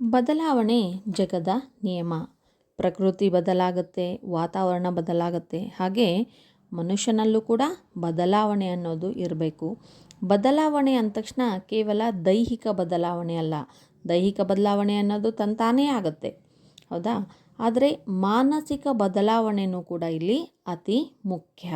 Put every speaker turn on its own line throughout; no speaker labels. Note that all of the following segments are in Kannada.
ಬದಲಾವಣೆ ಜಗದ ನಿಯಮ. ಪ್ರಕೃತಿ ಬದಲಾಗುತ್ತೆ, ವಾತಾವರಣ ಬದಲಾಗುತ್ತೆ. ಹಾಗೆ ಮನುಷ್ಯನಲ್ಲೂ ಕೂಡ ಬದಲಾವಣೆ ಅನ್ನೋದು ಇರಬೇಕು. ಬದಲಾವಣೆ ಅಂದ ತಕ್ಷಣ ಕೇವಲ ದೈಹಿಕ ಬದಲಾವಣೆ ಅಲ್ಲ. ದೈಹಿಕ ಬದಲಾವಣೆ ಅನ್ನೋದು ತಂತಾನೇ ಆಗುತ್ತೆ. ಹೌದಾ? ಆದರೆ ಮಾನಸಿಕ ಬದಲಾವಣೆನೂ ಕೂಡ ಇಲ್ಲಿ ಅತಿ ಮುಖ್ಯ.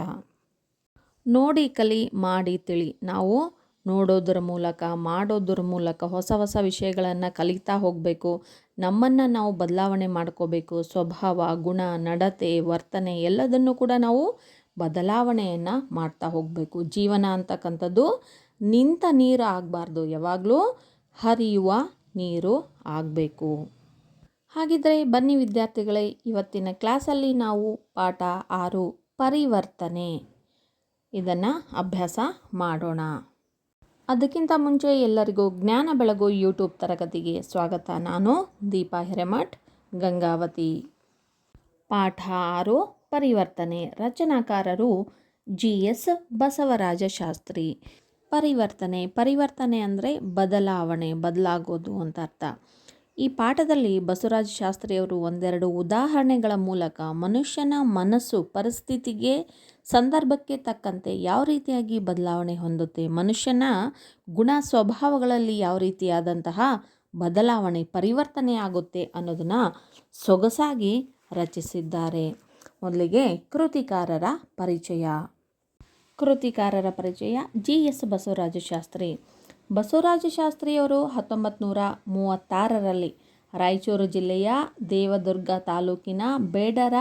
ನೋಡಿ, ಕಲಿ, ಮಾಡಿ, ತಿಳಿ. ನಾವು ನೋಡೋದ್ರ ಮೂಲಕ, ಮಾಡೋದ್ರ ಮೂಲಕ ಹೊಸ ಹೊಸ ವಿಷಯಗಳನ್ನು ಕಲಿತಾ ಹೋಗಬೇಕು. ನಮ್ಮನ್ನು ನಾವು ಬದಲಾವಣೆ ಮಾಡ್ಕೋಬೇಕು. ಸ್ವಭಾವ, ಗುಣ, ನಡತೆ, ವರ್ತನೆ ಎಲ್ಲದನ್ನು ಕೂಡ ನಾವು ಬದಲಾವಣೆಯನ್ನು ಮಾಡ್ತಾ ಹೋಗಬೇಕು. ಜೀವನ ಅಂತಕ್ಕಂಥದ್ದು ನಿಂತ ನೀರು ಆಗಬಾರ್ದು. ಯಾವಾಗಲೂ ಹರಿಯುವ ನೀರು ಆಗಬೇಕು. ಹಾಗಿದ್ದರೆ ಬನ್ನಿ ವಿದ್ಯಾರ್ಥಿಗಳೇ, ಇವತ್ತಿನ ಕ್ಲಾಸಲ್ಲಿ ನಾವು ಪಾಠ ಆರು ಪರಿವರ್ತನೆ. ಇದನ್ನು ಅಭ್ಯಾಸ ಮಾಡೋಣ. ಅದಕ್ಕಿಂತ ಮುಂಚೆ ಎಲ್ಲರಿಗೂ ಜ್ಞಾನ ಬೆಳಗು ಯೂಟ್ಯೂಬ್ ತರಗತಿಗೆ ಸ್ವಾಗತ. ನಾನು ದೀಪಾ ಹಿರೇಮಠ್, ಗಂಗಾವತಿ. ಪಾಠ ಆರು, ಪರಿವರ್ತನೆ. ರಚನಾಕಾರರು ಜಿ ಎಸ್ ಬಸವರಾಜ ಶಾಸ್ತ್ರಿ ಪರಿವರ್ತನೆ ಪರಿವರ್ತನೆ ಅಂದರೆ ಬದಲಾವಣೆ, ಬದಲಾಗೋದು ಅಂತ ಅರ್ಥ. ಈ ಪಾಠದಲ್ಲಿ ಬಸವರಾಜ ಶಾಸ್ತ್ರಿಯವರು ಒಂದೆರಡು ಉದಾಹರಣೆಗಳ ಮೂಲಕ ಮನುಷ್ಯನ ಮನಸ್ಸು, ಪರಿಸ್ಥಿತಿಗೆ ಸಂದರ್ಭಕ್ಕೆ ತಕ್ಕಂತೆ ಯಾವ ರೀತಿಯಾಗಿ ಬದಲಾವಣೆ ಹೊಂದುತ್ತೆ? ಮನುಷ್ಯನ ಗುಣ ಸ್ವಭಾವಗಳಲ್ಲಿ ಯಾವ ರೀತಿಯಾದಂತಹ ಬದಲಾವಣೆ, ಪರಿವರ್ತನೆ ಆಗುತ್ತೆ ಅನ್ನೋದನ್ನು ಸೊಗಸಾಗಿ ರಚಿಸಿದ್ದಾರೆ. ಮೊದಲಿಗೆ ಕೃತಿಕಾರರ ಪರಿಚಯ. ಕೃತಿಕಾರರ ಪರಿಚಯ, ಜಿ. ಎಸ್. ಬಸವರಾಜ ಶಾಸ್ತ್ರಿ ಬಸವರಾಜ ಶಾಸ್ತ್ರಿಯವರು ಹತ್ತೊಂಬತ್ತು ನೂರ ಮೂವತ್ತಾರರಲ್ಲಿ ರಾಯಚೂರು ಜಿಲ್ಲೆಯ ದೇವದುರ್ಗ ತಾಲೂಕಿನ ಬೇಡರ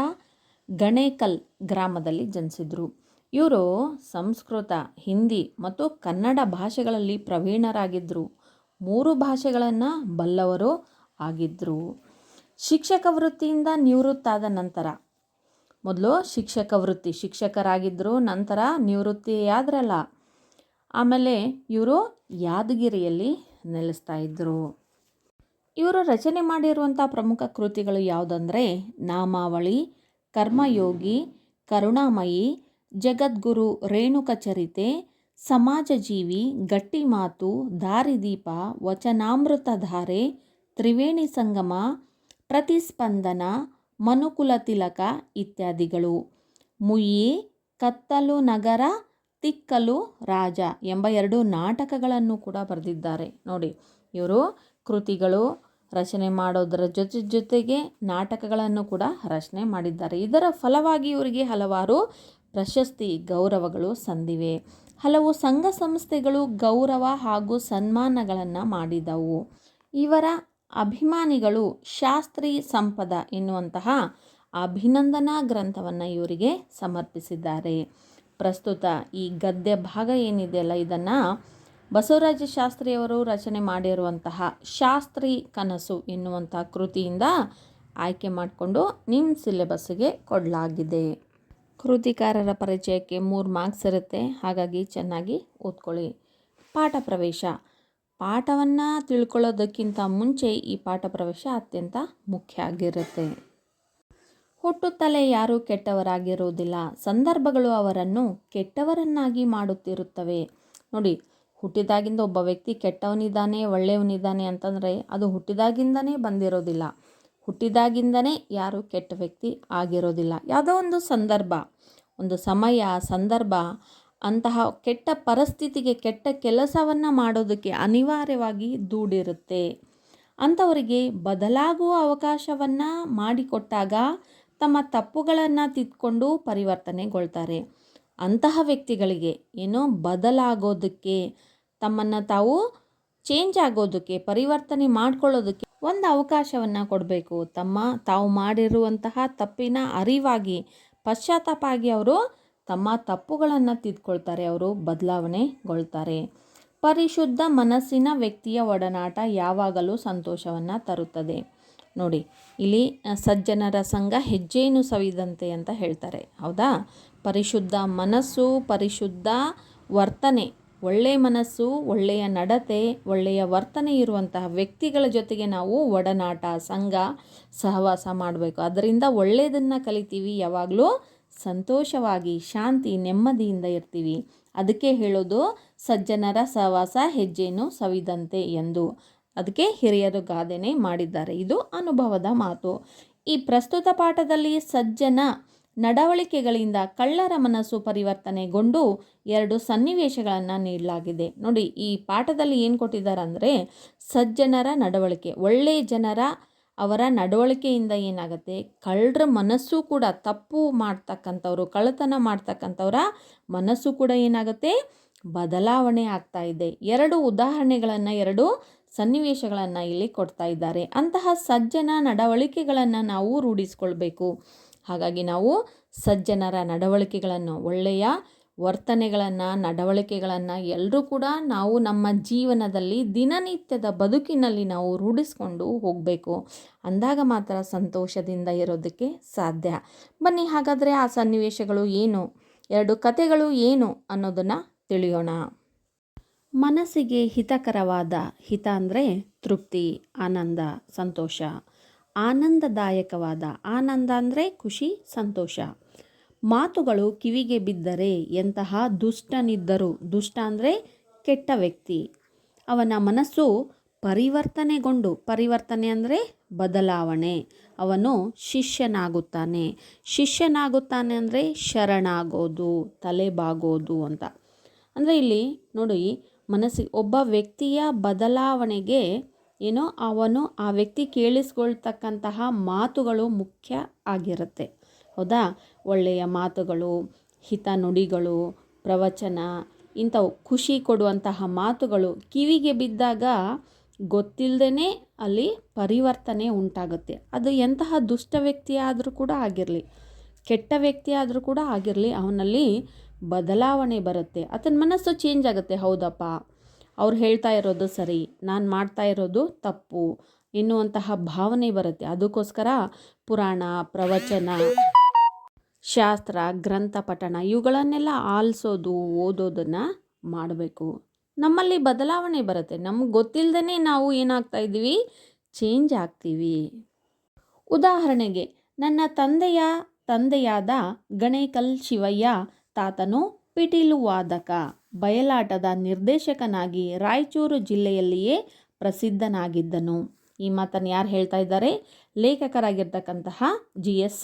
ಗಣೇಕಲ್ ಗ್ರಾಮದಲ್ಲಿ ಜನಿಸಿದರು. ಇವರು ಸಂಸ್ಕೃತ, ಹಿಂದಿ ಮತ್ತು ಕನ್ನಡ ಭಾಷೆಗಳಲ್ಲಿ ಪ್ರವೀಣರಾಗಿದ್ದರು ಮೂರು ಭಾಷೆಗಳನ್ನು ಬಲ್ಲವರು ಆಗಿದ್ದರು ಶಿಕ್ಷಕ ವೃತ್ತಿಯಿಂದ ನಿವೃತ್ತಾದ ನಂತರ, ಮೊದಲು ಶಿಕ್ಷಕ ವೃತ್ತಿ ಶಿಕ್ಷಕರಾಗಿದ್ದರು ನಂತರ ನಿವೃತ್ತಿಯಾದ್ರಲ್ಲ. ಆಮೇಲೆ ಇವರು ಯಾದಗಿರಿಯಲ್ಲಿ ನೆಲೆಸ್ತಾ ಇದ್ದರು ಇವರು ರಚನೆ ಮಾಡಿರುವಂಥ ಪ್ರಮುಖ ಕೃತಿಗಳು ಯಾವುದಂದರೆ ನಾಮಾವಳಿ ಕರ್ಮಯೋಗಿ, ಕರುಣಾಮಯಿ, ಜಗದ್ಗುರು ರೇಣುಕ ಚರಿತೆ ಸಮಾಜಜೀವಿ, ಗಟ್ಟಿಮಾತು, ದಾರಿದೀಪ, ವಚನಾಮೃತಧಾರೆ, ತ್ರಿವೇಣಿ ಸಂಗಮ, ಪ್ರತಿಸ್ಪಂದನ ಮನುಕುಲ ತಿಲಕ ಇತ್ಯಾದಿಗಳು. ಮುಯಿ, ಕತ್ತಲು ನಗರ, ತಿಕ್ಕಲು ರಾಜ ಎಂಬ ಎರಡು ನಾಟಕಗಳನ್ನು ಕೂಡ ಬರೆದಿದ್ದಾರೆ. ನೋಡಿ, ಇವರು ಕೃತಿಗಳು ರಚನೆ ಮಾಡೋದರ ಜೊತೆ ಜೊತೆಗೆ ನಾಟಕಗಳನ್ನು ಕೂಡ ರಚನೆ ಮಾಡಿದ್ದಾರೆ. ಇದರ ಫಲವಾಗಿ ಇವರಿಗೆ ಹಲವಾರು ಪ್ರಶಸ್ತಿ, ಗೌರವಗಳು ಸಂದಿವೆ. ಹಲವು ಸಂಘ ಸಂಸ್ಥೆಗಳು ಗೌರವ ಹಾಗೂ ಸನ್ಮಾನಗಳನ್ನು ಮಾಡಿದವು. ಇವರ ಅಭಿಮಾನಿಗಳು ಶಾಸ್ತ್ರಿ ಸಂಪದ ಎನ್ನುವಂತಹ ಅಭಿನಂದನಾ ಗ್ರಂಥವನ್ನು ಇವರಿಗೆ ಸಮರ್ಪಿಸಿದ್ದಾರೆ. ಪ್ರಸ್ತುತ ಈ ಗದ್ಯ ಭಾಗ ಏನಿದೆಯಲ್ಲ, ಇದನ್ನು ಬಸವರಾಜ ಶಾಸ್ತ್ರಿಯವರು ರಚನೆ ಮಾಡಿರುವಂತಹ ಶಾಸ್ತ್ರಿ ಕನಸು ಎನ್ನುವಂಥ ಕೃತಿಯಿಂದ ಆಯ್ಕೆ ಮಾಡಿಕೊಂಡು ನಿಮ್ಮ ಸಿಲೆಬಸ್ಗೆ ಕೊಡಲಾಗಿದೆ. ಕೃತಿಕಾರರ ಪರಿಚಯಕ್ಕೆ ಮೂರು ಮಾರ್ಕ್ಸ್ ಇರುತ್ತೆ. ಹಾಗಾಗಿ ಚೆನ್ನಾಗಿ ಓದ್ಕೊಳ್ಳಿ. ಪಾಠ ಪ್ರವೇಶ. ಪಾಠವನ್ನು ತಿಳ್ಕೊಳ್ಳೋದಕ್ಕಿಂತ ಮುಂಚೆ ಈ ಪಾಠ ಪ್ರವೇಶ ಅತ್ಯಂತ ಮುಖ್ಯ ಆಗಿರುತ್ತೆ. ಹುಟ್ಟುತ್ತಲೇ ಯಾರೂ ಕೆಟ್ಟವರಾಗಿರುವುದಿಲ್ಲ. ಸಂದರ್ಭಗಳು ಅವರನ್ನು ಕೆಟ್ಟವರನ್ನಾಗಿ ಮಾಡುತ್ತಿರುತ್ತವೆ. ನೋಡಿ ಹುಟ್ಟಿದಾಗಿಂದ ಒಬ್ಬ ವ್ಯಕ್ತಿ ಕೆಟ್ಟವನಿದ್ದಾನೆ, ಒಳ್ಳೆಯವನಿದ್ದಾನೆ ಅಂತಂದರೆ ಅದು ಹುಟ್ಟಿದಾಗಿಂದನೇ ಬಂದಿರೋದಿಲ್ಲ. ಹುಟ್ಟಿದಾಗಿಂದನೇ ಯಾರು ಕೆಟ್ಟ ವ್ಯಕ್ತಿ ಆಗಿರೋದಿಲ್ಲ. ಯಾವುದೋ ಒಂದು ಸಂದರ್ಭ, ಒಂದು ಸಮಯ, ಸಂದರ್ಭ, ಅಂತಹ ಕೆಟ್ಟ ಪರಿಸ್ಥಿತಿಗೆ, ಕೆಟ್ಟ ಕೆಲಸವನ್ನು ಮಾಡೋದಕ್ಕೆ ಅನಿವಾರ್ಯವಾಗಿ ದೂಡಿರುತ್ತೆ. ಅಂಥವರಿಗೆ ಬದಲಾಗುವ ಅವಕಾಶವನ್ನು ಮಾಡಿಕೊಟ್ಟಾಗ ತಮ್ಮ ತಪ್ಪುಗಳನ್ನು ತಿದ್ಕೊಂಡು ಪರಿವರ್ತನೆಗೊಳ್ತಾರೆ. ಅಂತಹ ವ್ಯಕ್ತಿಗಳಿಗೆ ಏನೋ ಬದಲಾಗೋದಕ್ಕೆ ತಮ್ಮನ್ನು ತಾವು ಚೇಂಜ್ ಆಗೋದಕ್ಕೆ, ಪರಿವರ್ತನೆ ಮಾಡ್ಕೊಳ್ಳೋದಕ್ಕೆ ಒಂದು ಅವಕಾಶವನ್ನು ಕೊಡಬೇಕು. ತಮ್ಮ ತಾವು ಮಾಡಿರುವಂತಹ ತಪ್ಪಿನ ಅರಿವಾಗಿ ಪಶ್ಚಾತ್ತಾಪ ಆಗಿ ಅವರು ತಮ್ಮ ತಪ್ಪುಗಳನ್ನು ತಿದ್ಕೊಳ್ತಾರೆ, ಅವರು ಬದಲಾವಣೆಗೊಳ್ತಾರೆ. ಪರಿಶುದ್ಧ ಮನಸ್ಸಿನ ವ್ಯಕ್ತಿಯ ಒಡನಾಟ ಯಾವಾಗಲೂ ಸಂತೋಷವನ್ನು ತರುತ್ತದೆ. ನೋಡಿ, ಇಲ್ಲಿ ಸಜ್ಜನರ ಸಂಘ ಹೆಜ್ಜೆಯನ್ನು ಸವಿದಂತೆ ಅಂತ ಹೇಳ್ತಾರೆ. ಹೌದಾ? ಪರಿಶುದ್ಧ ಮನಸ್ಸು, ಪರಿಶುದ್ಧ ವರ್ತನೆ ಒಳ್ಳೆಯ ಮನಸ್ಸು, ಒಳ್ಳೆಯ ನಡತೆ, ಒಳ್ಳೆಯ ವರ್ತನೆ ಇರುವಂತಹ ವ್ಯಕ್ತಿಗಳ ಜೊತೆಗೆ ನಾವು ಒಡನಾಟ, ಸಂಘ ಸಹವಾಸ ಮಾಡಬೇಕು. ಅದರಿಂದ ಒಳ್ಳೆಯದನ್ನು ಕಲಿತೀವಿ. ಯಾವಾಗಲೂ ಸಂತೋಷವಾಗಿ, ಶಾಂತಿ, ನೆಮ್ಮದಿಯಿಂದ ಇರ್ತೀವಿ. ಅದಕ್ಕೆ ಹೇಳೋದು, ಸಜ್ಜನರ ಸಹವಾಸ, ಹೆಜ್ಜೆಯನ್ನು ಸವಿದಂತೆ ಎಂದು. ಅದಕ್ಕೆ ಹಿರಿಯರು ಗಾದೆನೇ ಮಾಡಿದ್ದಾರೆ. ಇದು ಅನುಭವದ ಮಾತು. ಈ ಪ್ರಸ್ತುತ ಪಾಠದಲ್ಲಿ ಸಜ್ಜನ ನಡವಳಿಕೆಗಳಿಂದ ಕಳ್ಳರ ಮನಸ್ಸು ಪರಿವರ್ತನೆಗೊಂಡು ಎರಡು ಸನ್ನಿವೇಶಗಳನ್ನು ನೀಡಲಾಗಿದೆ. ನೋಡಿ, ಈ ಪಾಠದಲ್ಲಿ ಏನು ಕೊಟ್ಟಿದ್ದಾರೆ ಅಂದರೆ ಸಜ್ಜನರ ನಡವಳಿಕೆ ಒಳ್ಳೆಯ ಜನರ, ಅವರ ನಡವಳಿಕೆಯಿಂದ ಏನಾಗುತ್ತೆ? ಕಳ್ಳರ ಮನಸ್ಸು ಕೂಡ ತಪ್ಪು ಮಾಡ್ತಕ್ಕಂಥವ್ರು, ಕಳ್ಳತನ ಮಾಡ್ತಕ್ಕಂಥವರ ಮನಸ್ಸು ಕೂಡ ಏನಾಗುತ್ತೆ? ಬದಲಾವಣೆ ಆಗ್ತಾ ಇದೆ. ಎರಡು ಉದಾಹರಣೆಗಳನ್ನು, ಎರಡು ಸನ್ನಿವೇಶಗಳನ್ನು ಇಲ್ಲಿ ಕೊಡ್ತಾ ಇದ್ದಾರೆ. ಅಂತಹ ಸಜ್ಜನ ನಡವಳಿಕೆಗಳನ್ನು ನಾವು ರೂಢಿಸ್ಕೊಳ್ಬೇಕು. ಹಾಗಾಗಿ ನಾವು ಸಜ್ಜನರ ನಡವಳಿಕೆಗಳನ್ನು, ಒಳ್ಳೆಯ ವರ್ತನೆಗಳನ್ನು, ನಡವಳಿಕೆಗಳನ್ನು ಎಲ್ಲರೂ ಕೂಡ ನಾವು ನಮ್ಮ ಜೀವನದಲ್ಲಿ ದಿನನಿತ್ಯದ ಬದುಕಿನಲ್ಲಿ ನಾವು ರೂಢಿಸ್ಕೊಂಡು ಹೋಗಬೇಕು. ಅಂದಾಗ ಮಾತ್ರ ಸಂತೋಷದಿಂದ ಇರೋದಕ್ಕೆ ಸಾಧ್ಯ. ಬನ್ನಿ ಹಾಗಾದರೆ ಆ ಸನ್ನಿವೇಶಗಳು ಏನು? ಎರಡು ಕಥೆಗಳು ಏನು ಅನ್ನೋದನ್ನು ತಿಳಿಯೋಣ. ಮನಸ್ಸಿಗೆ ಹಿತಕರವಾದ ಹಿತ ಅಂದರೆ ತೃಪ್ತಿ, ಆನಂದ, ಸಂತೋಷ. ಆನಂದದಾಯಕವಾದ ಆನಂದ ಅಂದರೆ ಖುಷಿ, ಸಂತೋಷ. ಮಾತುಗಳು ಕಿವಿಗೆ ಬಿದ್ದರೆ ಎಂತಹ ದುಷ್ಟನಿದ್ದರು, ದುಷ್ಟ ಅಂದರೆ ಕೆಟ್ಟ ವ್ಯಕ್ತಿ. ಅವನ ಮನಸ್ಸು ಪರಿವರ್ತನೆಗೊಂಡು, ಪರಿವರ್ತನೆ ಅಂದರೆ ಬದಲಾವಣೆ. ಅವನು ಶಿಷ್ಯನಾಗುತ್ತಾನೆ. ಶಿಷ್ಯನಾಗುತ್ತಾನೆ ಅಂದರೆ ಶರಣಾಗೋದು, ತಲೆಬಾಗೋದು ಅಂತ. ಅಂದರೆ ಇಲ್ಲಿ ನೋಡಿ ಮನಸ್ಸಿಗೆ ಒಬ್ಬ ವ್ಯಕ್ತಿಯ ಬದಲಾವಣೆಗೆ ಏನೋ ಅವನು ಆ ವ್ಯಕ್ತಿ ಕೇಳಿಸ್ಕೊಳ್ತಕ್ಕಂತಹ ಮಾತುಗಳು ಮುಖ್ಯ ಆಗಿರುತ್ತೆ. ಹೌದಾ? ಒಳ್ಳೆಯ ಮಾತುಗಳು, ಹಿತ ನುಡಿಗಳು, ಪ್ರವಚನ, ಇಂಥವು ಖುಷಿ ಕೊಡುವಂತಹ ಮಾತುಗಳು ಕಿವಿಗೆ ಬಿದ್ದಾಗ ಗೊತ್ತಿಲ್ಲದೇ ಅಲ್ಲಿ ಪರಿವರ್ತನೆ ಉಂಟಾಗುತ್ತೆ. ಅದು ಎಂತಹ ದುಷ್ಟ ವ್ಯಕ್ತಿ ಆದರೂ ಕೂಡ ಆಗಿರಲಿ, ಕೆಟ್ಟ ವ್ಯಕ್ತಿ ಆದರೂ ಕೂಡ ಆಗಿರಲಿ, ಅವನಲ್ಲಿ ಬದಲಾವಣೆ ಬರುತ್ತೆ. ಆತನ ಮನಸ್ಸು ಚೇಂಜ್ ಆಗುತ್ತೆ. ಹೌದಪ್ಪ? ಅವ್ರು ಹೇಳ್ತಾ ಇರೋದು ಸರಿ, ನಾನು ಮಾಡ್ತಾ ಇರೋದು ತಪ್ಪು ಎನ್ನುವಂತಹ ಭಾವನೆ ಬರುತ್ತೆ. ಅದಕ್ಕೋಸ್ಕರ ಪುರಾಣ, ಪ್ರವಚನ, ಶಾಸ್ತ್ರ, ಗ್ರಂಥ ಪಠಣ ಇವುಗಳನ್ನೆಲ್ಲ ಆಲಿಸೋದು, ಓದೋದನ್ನು ಮಾಡಬೇಕು. ನಮ್ಮಲ್ಲಿ ಬದಲಾವಣೆ ಬರುತ್ತೆ. ನಮ್ಗೆ ಗೊತ್ತಿಲ್ಲದೇ ನಾವು ಏನಾಗ್ತಾ ಇದ್ದೀವಿ? ಚೇಂಜ್ ಆಗ್ತೀವಿ. ಉದಾಹರಣೆಗೆ, ನನ್ನ ತಂದೆಯ ತಂದೆಯಾದ ಗಣೇಕಲ್ ಶಿವಯ್ಯ ತಾತನು ಪಿಟೀಲು ವಾದಕ. ಬಯಲಾಟದ ನಿರ್ದೇಶಕನಾಗಿ ರಾಯಚೂರು ಜಿಲ್ಲೆಯಲ್ಲಿಯೇ ಪ್ರಸಿದ್ಧನಾಗಿದ್ದನು. ಈ ಮಾತನ್ನು ಯಾರು ಹೇಳ್ತಾ ಇದ್ದಾರೆ? ಲೇಖಕರಾಗಿರ್ತಕ್ಕಂತಹ ಜಿ ಎಸ್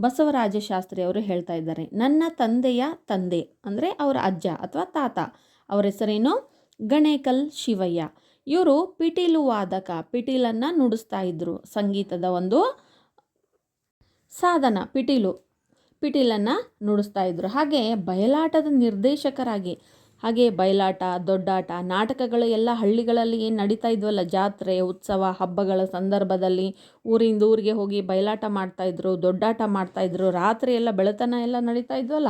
ಬಸವರಾಜ ಶಾಸ್ತ್ರಿ ಅವರು ಹೇಳ್ತಾ ಇದ್ದಾರೆ. ನನ್ನ ತಂದೆಯ ತಂದೆ ಅಂದರೆ ಅವರ ಅಜ್ಜ ಅಥವಾ ತಾತ. ಅವರ ಹೆಸರೇನು? ಗಣೇಕಲ್ ಶಿವಯ್ಯ. ಇವರು ಪಿಟೀಲು ವಾದಕ. ಪಿಟೀಲನ್ನು ನುಡಿಸ್ತಾ ಇದ್ದರು ಸಂಗೀತದ ಒಂದು ಸಾಧನ. ಪಿಟೀಲು. ಪಿಟೀಲನ್ನು ನುಡಿಸ್ತಾ ಇದ್ದರು ಹಾಗೆ ಬಯಲಾಟದ ನಿರ್ದೇಶಕರಾಗಿ ಹಾಗೆ ಬಯಲಾಟ, ದೊಡ್ಡಾಟ, ನಾಟಕಗಳು ಎಲ್ಲ ಹಳ್ಳಿಗಳಲ್ಲಿ ಏನು ನಡೀತಾ ಇದ್ವಲ್ಲ? ಜಾತ್ರೆ, ಉತ್ಸವ, ಹಬ್ಬಗಳ ಸಂದರ್ಭದಲ್ಲಿ ಊರಿಂದ ಊರಿಗೆ ಹೋಗಿ ಬಯಲಾಟ ಮಾಡ್ತಾಯಿದ್ರು ದೊಡ್ಡಾಟ ಮಾಡ್ತಾಯಿದ್ರು ರಾತ್ರಿ ಎಲ್ಲ ಬೆಳತನ ಎಲ್ಲ ನಡೀತಾ ಇದ್ವಲ್ಲ?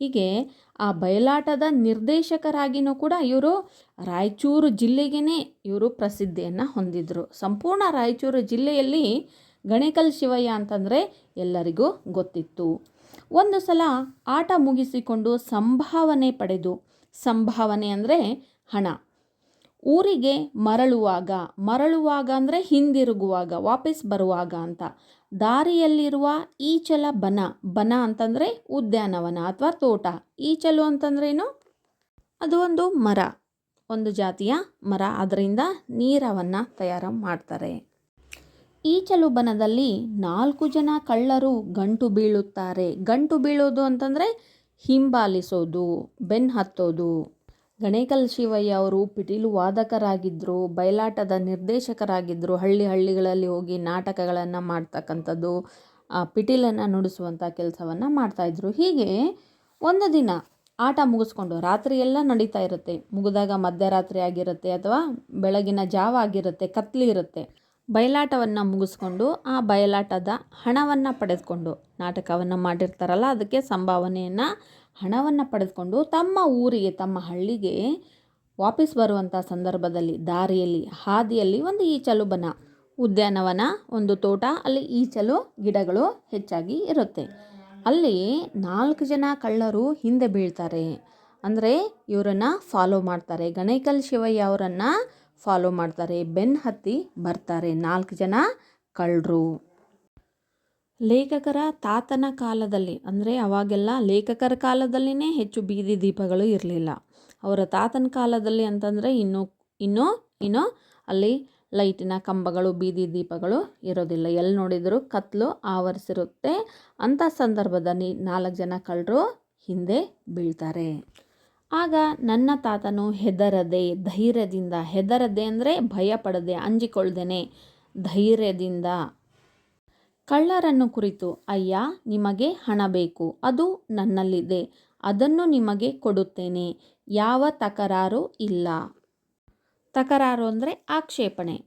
ಹೀಗೆ ಆ ಬಯಲಾಟದ ನಿರ್ದೇಶಕರಾಗಿಯೂ ಕೂಡ ಇವರು ರಾಯಚೂರು ಜಿಲ್ಲೆಗೇ ಇವರು ಪ್ರಸಿದ್ಧಿಯನ್ನು ಹೊಂದಿದ್ರು. ಸಂಪೂರ್ಣ ರಾಯಚೂರು ಜಿಲ್ಲೆಯಲ್ಲಿ ಗಣೇಕಲ್ ಶಿವಯ್ಯ ಅಂತಂದರೆ ಎಲ್ಲರಿಗೂ ಗೊತ್ತಿತ್ತು. ಒಂದು ಸಲ ಆಟ ಮುಗಿಸಿಕೊಂಡು ಸಂಭಾವನೆ ಪಡೆದು ಸಂಭಾವನೆ ಅಂದರೆ ಹಣ. ಊರಿಗೆ ಮರಳುವಾಗ ಮರಳುವಾಗ ಅಂದರೆ ಹಿಂದಿರುಗುವಾಗ, ವಾಪಸ್ ಬರುವಾಗ ಅಂತ. ದಾರಿಯಲ್ಲಿರುವ ಈಚಲ ಬನ ಬನ ಅಂತಂದರೆ ಉದ್ಯಾನವನ ಅಥವಾ ತೋಟ. ಈಚಲು ಅಂತಂದ್ರೇನು? ಅದು ಒಂದು ಮರ, ಒಂದು ಜಾತಿಯ ಮರ. ಅದರಿಂದ ನೀರವನ್ನು ತಯಾರು ಮಾಡ್ತಾರೆ. ಈಚಲು ಬನದಲ್ಲಿ ನಾಲ್ಕು ಜನ ಕಳ್ಳರು ಗಂಟು ಬೀಳುತ್ತಾರೆ. ಗಂಟು ಬೀಳೋದು ಅಂತಂದರೆ ಹಿಂಬಾಲಿಸೋದು ಬೆನ್ನು ಹತ್ತೋದು. ಗಣೇಕಲ್ ಶಿವಯ್ಯ ಅವರು ಪಿಟೀಲು ವಾದಕರಾಗಿದ್ದರು ಬಯಲಾಟದ ನಿರ್ದೇಶಕರಾಗಿದ್ದರು ಹಳ್ಳಿ ಹಳ್ಳಿಗಳಲ್ಲಿ ಹೋಗಿ ನಾಟಕಗಳನ್ನು ಮಾಡ್ತಕ್ಕಂಥದ್ದು ಪಿಟೀಲನ್ನು ನುಡಿಸುವಂಥ ಕೆಲಸವನ್ನು ಮಾಡ್ತಾಯಿದ್ರು ಹೀಗೆ ಒಂದು ದಿನ ಆಟ ಮುಗಿಸ್ಕೊಂಡು ರಾತ್ರಿ ಎಲ್ಲ ನಡೀತಾ ಇರುತ್ತೆ. ಮುಗಿದಾಗ ಮಧ್ಯರಾತ್ರಿ ಆಗಿರುತ್ತೆ ಅಥವಾ ಬೆಳಗಿನ ಜಾವ ಆಗಿರುತ್ತೆ, ಕತ್ಲಿ ಇರುತ್ತೆ. ಬಯಲಾಟವನ್ನು ಮುಗಿಸ್ಕೊಂಡು ಆ ಬಯಲಾಟದ ಹಣವನ್ನು ಪಡೆದುಕೊಂಡು ನಾಟಕವನ್ನು ಮಾಡಿರ್ತಾರಲ್ಲ, ಅದಕ್ಕೆ ಸಂಭಾವನೆಯನ್ನು ಹಣವನ್ನು ಪಡೆದುಕೊಂಡು ತಮ್ಮ ಊರಿಗೆ, ತಮ್ಮ ಹಳ್ಳಿಗೆ ವಾಪಸ್ ಬರುವಂಥ ಸಂದರ್ಭದಲ್ಲಿ, ದಾರಿಯಲ್ಲಿ, ಹಾದಿಯಲ್ಲಿ ಒಂದು ಈಚಲು ಬನ ಉದ್ಯಾನವನ, ಒಂದು ತೋಟ, ಅಲ್ಲಿ ಈಚಲು ಗಿಡಗಳು ಹೆಚ್ಚಾಗಿ ಇರುತ್ತೆ. ಅಲ್ಲಿ ನಾಲ್ಕು ಜನ ಕಳ್ಳರು ಹಿಂದೆ ಬೀಳ್ತಾರೆ. ಅಂದರೆ ಇವರನ್ನು ಫಾಲೋ ಮಾಡ್ತಾರೆ. ಗಣೇಕಲ್ ಶಿವಯ್ಯ ಅವರನ್ನು ಫಾಲೋ ಮಾಡ್ತಾರೆ ಬೆನ್ನು ಹತ್ತಿ ಬರ್ತಾರೆ ನಾಲ್ಕು ಜನ ಕಳ್ಳರು. ಲೇಖಕರ ತಾತನ ಕಾಲದಲ್ಲಿ, ಅಂದರೆ ಅವಾಗೆಲ್ಲ ಲೇಖಕರ ಕಾಲದಲ್ಲಿನೇ ಹೆಚ್ಚು ಬೀದಿ ದೀಪಗಳು ಇರಲಿಲ್ಲ. ಅವರ ತಾತನ ಕಾಲದಲ್ಲಿ ಅಂತಂದರೆ ಇನ್ನೂ ಇನ್ನೂ ಇನ್ನೂ ಅಲ್ಲಿ ಲೈಟಿನ ಕಂಬಗಳು, ಬೀದಿ ದೀಪಗಳು ಇರೋದಿಲ್ಲ. ಎಲ್ಲಿ ನೋಡಿದರೂ ಕತ್ತಲು ಆವರಿಸಿರುತ್ತೆ ಅಂಥ ಸಂದರ್ಭದಲ್ಲಿ ನಾಲ್ಕು ಜನ ಕಳ್ಳರು ಹಿಂದೆ ಬೀಳ್ತಾರೆ. ಆಗ ನನ್ನ ತಾತನು ಹೆದರದೆ, ಧೈರ್ಯದಿಂದ, ಹೆದರದೆ ಅಂದರೆ ಭಯ ಪಡದೆ ಅಂಜಿಕೊಳ್ಳದೇನೆ ಧೈರ್ಯದಿಂದ. ಕಳ್ಳರನ್ನು ಕುರಿತು, ಅಯ್ಯ, ನಿಮಗೆ ಹಣ ಬೇಕು, ಅದು ನನ್ನಲ್ಲಿದೆ, ಅದನ್ನು ನಿಮಗೆ ಕೊಡುತ್ತೇನೆ, ಯಾವ ತಕರಾರು ಇಲ್ಲ. ತಕರಾರು ಅಂದರೆ ಆಕ್ಷೇಪಣೆ.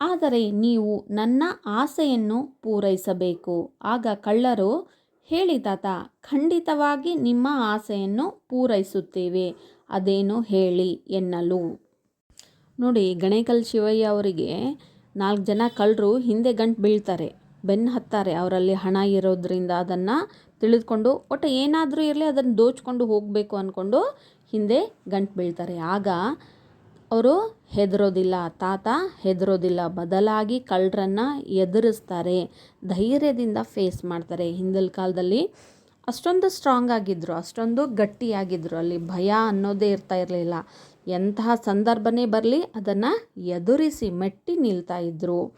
ಆದರೆ ನೀವು ನನ್ನ ಆಸೆಯನ್ನು ಪೂರೈಸಬೇಕು. ಆಗ ಕಳ್ಳರು ಹೇಳಿ ತಾತ, ಖಂಡಿತವಾಗಿ ನಿಮ್ಮ ಆಸೆಯನ್ನು ಪೂರೈಸುತ್ತೇವೆ. ಅದೇನು ಹೇಳಿ ಎನ್ನಲು? ನೋಡಿ, ಗಣೇಕಲ್ ಶಿವಯ್ಯ ಅವರಿಗೆ ನಾಲ್ಕು ಜನ ಕಳ್ಳರು ಹಿಂದೆ ಗಂಟು ಬೀಳ್ತಾರೆ. ಬೆನ್ನು ಹತ್ತಾರೆ. ಅವರಲ್ಲಿ ಹಣ ಇರೋದ್ರಿಂದ ಅದನ್ನು ತಿಳಿದುಕೊಂಡು, ಒಟ್ಟು ಏನಾದರೂ ಇರಲಿ, ಅದನ್ನು ದೋಚ್ಕೊಂಡು ಹೋಗಬೇಕು ಅಂದ್ಕೊಂಡು ಹಿಂದೆ ಗಂಟು ಬೀಳ್ತಾರೆ. ಆಗ ಅವರು ಹೆದರೋದಿಲ್ಲ, ತಾತ ಹೆದರೋದಿಲ್ಲ, ಬದಲಾಗಿ ಕಳ್ಳರನ್ನ ಎದುರಿಸ್ತಾರೆ, ಧೈರ್ಯದಿಂದ ಫೇಸ್ ಮಾಡ್ತಾರೆ. ಹಿಂದಿನ ಕಾಲದಲ್ಲಿ ಅಷ್ಟೊಂದು ಸ್ಟ್ರಾಂಗ್ ಆಗಿದ್ದರು ಅಷ್ಟೊಂದು ಗಟ್ಟಿಯಾಗಿದ್ದರು ಅಲ್ಲಿ ಭಯ ಅನ್ನೋದೇ ಇರ್ತಾ ಇರಲಿಲ್ಲ. ಎಂತಹ ಸಂದರ್ಭನೇ ಬರಲಿ ಅದನ್ನು ಎದುರಿಸಿ ಮೆಟ್ಟಿ ನಿಲ್ತಾ ಇದ್ದರು